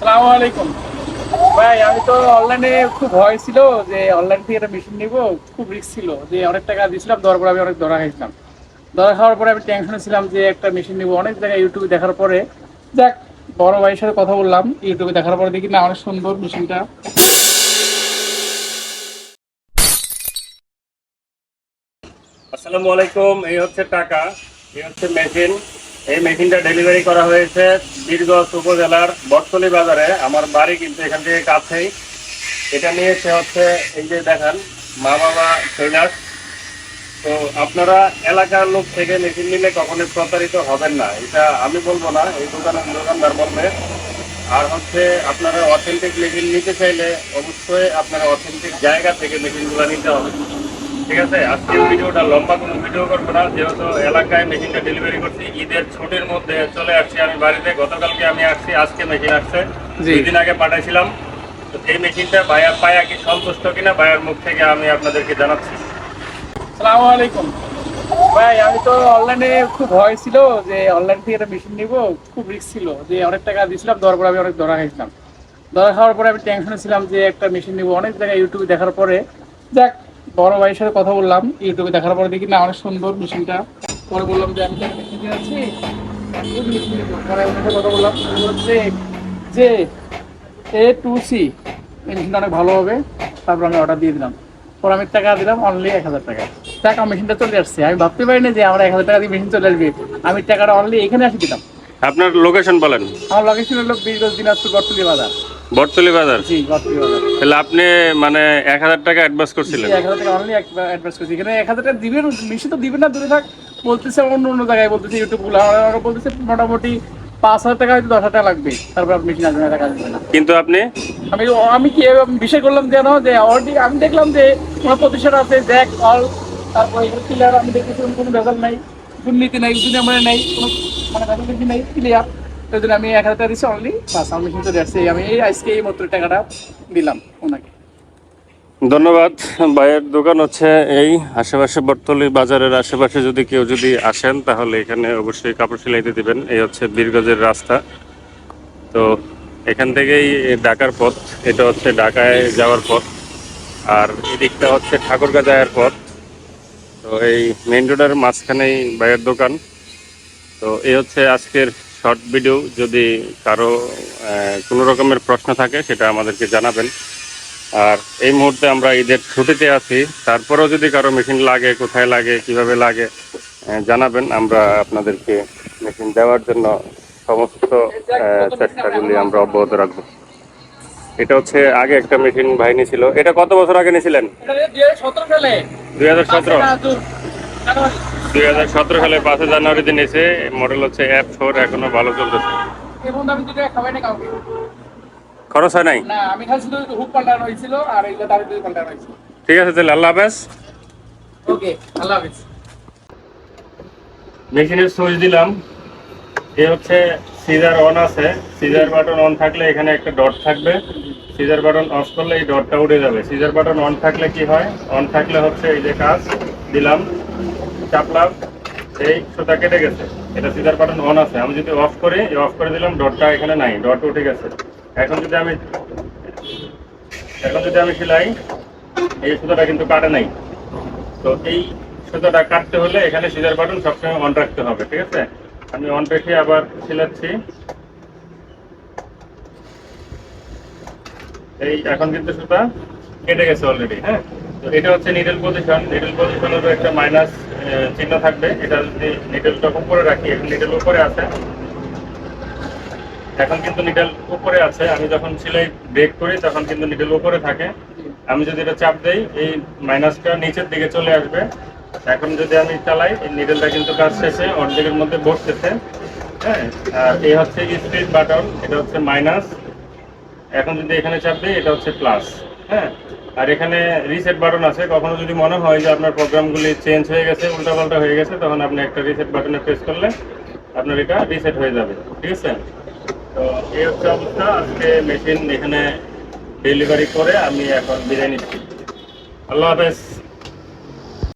সালামু আলাইকুম। ভাই, আমি তো অনলাইনে খুব ভয় ছিল যে অনলাইন থেকে একটা মেশিন নিব, খুব রিস্ক ছিল যে অনেক টাকা দিয়েছিলাম, দেওয়ার পরে আমি অনেক ধরা খাইছিলাম ধরা খাওয়ার পরে আমি টেনশনে ছিলাম যে একটা মেশিন নিব। অনেক জায়গায় ইউটিউবে দেখার পরে, যাক, বড় ভাইয়ের সাথে কথা বললাম ইউটিউবে দেখার পরে দেখি, না, অনেক সুন্দর মেশিনটা আসসালামু আলাইকুম, এই হচ্ছে টাকা, এই হচ্ছে মেশিন এই মেশিনটা ডেলিভারি করা হয়েছে বীরগঞ্জ উপজেলার বটতলি বাজারে। আমার বাড়ি কিন্তু এখান থেকে কাছেই। এটা নিয়ে সে হচ্ছে এই যে দেখান, মা বাবা ট্রেনার্স তো আপনারা এলাকার লোক থেকে মেশিন নিলে কখনোই প্রতারিত হবেন না। এটা আমি বলব না, এই দোকানের দোকানদার বলবে। আর হচ্ছে আপনারা অথেন্টিক মেশিন নিতে চাইলে অবশ্যই আপনারা অথেন্টিক জায়গা থেকে মেশিনগুলো নিতে হবে। ঠিক আছে? আজকের ভিডিওটা লম্বা কোনো ভিডিও করব না যেহেতু এলাকায় মেশিনটা ডেলিভারি করছি ঈদের ছুটির মধ্যে চলে আসছি আমি বাড়িতে। গতকালকে আমি আসছি আজকে মেশিন আসছে। জি। দুই দিন আগে পাঠাইছিলাম। তো এই মেশিনটা বায়ার পায়া কি সন্তুষ্ট কিনা বায়ার মুখ থেকে আমি আপনাদেরকে জানাচ্ছি। সালামু আলাইকুম। ভাই আমি তো অনলাইনে খুব ভয় ছিল যে অনলাইন থেকে একটা মেশিন নিব খুব রিস্ক ছিল যে অনেক টাকা দিয়েছিলাম দেওয়ার পরে আমি অনেক ধরা খাইছিলাম। ধরা খাওয়ার পরে আমি টেনশনে ছিলাম যে একটা মেশিন নিব। অনেক জায়গায় ইউটিউবে দেখার পরে যাক বড় ভাইয়ের সাথে কথা বললাম ইউটিউবে দেখার পরে দেখি না অনেক সুন্দর মেশিনটা। পরে বললাম যে আমি? পরে কথা বললাম। হচ্ছে যে এ টু সি মেশিনটা অনেক ভালো হবে। তারপর আমি অর্ডার দিয়ে দিলাম। পরে আমি টাকা দিলাম অনলি এক হাজার টাকা। টাকা মেশিনটা চলে আসছে। আমি ভাবতে পারিনি যে আমার এক হাজার টাকা দিয়ে মেশিন চলে আসবে। আমি টাকাটা অনলি এখানে আসি দিলাম। আপনার লোকেশন বলেন। আমার লোকেশন হলো বীরগঞ্জ দিনাজপুর গটতুলি বাজার। বটতলি বাজার? জি গটতুলি বাজার। তাহলে আপনি মানে এক হাজার টাকা অ্যাডভান্স করছিলেন। এক হাজার টাকা অনলি অ্যাডভান্স করছি। এখানে এক হাজার টাকা দিবেন মেশিন তো দিবেন না দূরে থাক বলতেছে অন্য অন্য জায়গায় বলতেছে ইউটিউবগুলো ওরা বলতেছে মোটামুটি পাঁচ হাজার টাকা হয়তো দশ হাজার টাকা লাগবে। তারপর আপনি মেশিন আসবে না টাকা দিবেন না। কিন্তু আপনি? আমি আমি কি বিষয় করলাম যেন যে অলরেডি আমি দেখলাম যে কোনো প্রতিষ্ঠান আছে জ্যাক অল তারপর ক্লিয়ার আমি দেখেছি কোনো ভেজাল নাই দুর্নীতি নাই দুনিয়া মানে নাই কোনো মানে ভেজাল নাই ক্লিয়ার আমি এক হাজার টাকা দিচ্ছি অনলি বাস আমি কিন্তু আমি এই আজকে এই মাত্র টাকাটা দিলাম ওনাকে। ধন্যবাদ। ভাইয়ের দোকান হচ্ছে এই আশেপাশে, বটতলি বাজারের আশেপাশে যদি কেউ যদি আসেন, তাহলে এখানে অবশ্যই কাপড় সেলাইতে দিবেন। এই হচ্ছে বীরগজের রাস্তা। তো এখান থেকেই ঢাকার পথ, এটা হচ্ছে ঢাকায় যাওয়ার পথ। আর এদিকটা হচ্ছে ঠাকুরগা যাওয়ার পথ। তো এই মেন রোডের মাঝখানেই ভাইয়ের দোকান। তো এই হচ্ছে আজকের শর্ট ভিডিও যদি কারও কোনো রকমের প্রশ্ন থাকে সেটা আমাদেরকে জানাবেন। আর এই মুহূর্তে আমরা ঈদের ছুটিতে আছি তারপরেও যদি কারও মেশিন লাগে কোথায় লাগে কীভাবে লাগে জানাবেন। আমরা আপনাদেরকে মেশিন দেওয়ার জন্য সমস্ত চেষ্টাগুলি আমরা অব্যাহত রাখব। এটা হচ্ছে আগে একটা মেশিন বাহিনী ছিল। এটা কত বছর আগে নিয়েছিলেন? দুই হাজার সতেরো দুই হাজার সতেরো জানুয়ারি সালে পাঁচই জানুয়ারিতে নিয়েছে মডেল হচ্ছে অ্যাপ ফোর এখনও ভালো চলতেছে। খরচ হয় নাই? ঠিক আছে তাহলে, আল্লাহ হাফেজ। ওকে সুইচ দিলাম। এ হচ্ছে সিজার অন আছে। সিজার বাটন অন থাকলে এখানে একটা ডট থাকবে। সিজার বাটন অফ করলে এই ডটটা উঠে যাবে। সিজার বাটন অন থাকলে কি হয়? অন থাকলে হচ্ছে এই যে কাজ, দিলাম। চাপলাম এই সুতা কেটে গেছে। এটা সিজার বাটন অন আছে। আমি যদি অফ করি অফ করে দিলাম ডটটা এখানে নাই ডট উঠে গেছে। এখন যদি আমি এখন যদি আমি সেলাই, এই সুতাটা কিন্তু কাটে নাই। তো এই সুতাটা কাটতে হলে এখানে সিজার বাটন সবসময় অন রাখতে হবে, ঠিক আছে? আমি অন রেখে আবার সিলাচ্ছি। এই এখন কিন্তু সুতা কেটে গেছে অলরেডি হ্যাঁ? তো এটা হচ্ছে নিডেল পজিশন নিডল পজিশনেরও একটা মাইনাস চিহ্ন থাকবে। এটা যদি নিডলটা উপরে রাখি, এখন নিডল উপরে আছে। এখন কিন্তু নিডল উপরে আছে। আমি যখন সেলাই ব্রেক করি, তখন কিন্তু নিডল উপরে থাকে। আমি যদি এটা চাপ দেই, এই মাইনাসটা নিচের দিকে চলে আসবে। এখন যদি আমি চালাই, এই নিডেলটা কিন্তু কাজ শেষে অর্ধেকের মধ্যে বসতেছে। হ্যাঁ আর এই হচ্ছে স্পিড বাটন এটা হচ্ছে মাইনাস এখন যদি এখানে চাপ দিই, এটা হচ্ছে প্লাস হ্যাঁ। আর এখানে রিসেট বাটন আছে। কখনো যদি মনে হয় যে আপনার প্রোগ্রামগুলি চেঞ্জ হয়ে গেছে, উল্টাপাল্টা হয়ে গেছে, তখন আপনি একটা রিসেট বাটনে প্রেস করলে আপনার এটা রিসেট হয়ে যাবে। ঠিক আছে? তো এই হচ্ছে অবস্থা। আজকে মেশিন এখানে ডেলিভারি করে আমি এখন বিদায় নিচ্ছি। আল্লাহ হাফেজ।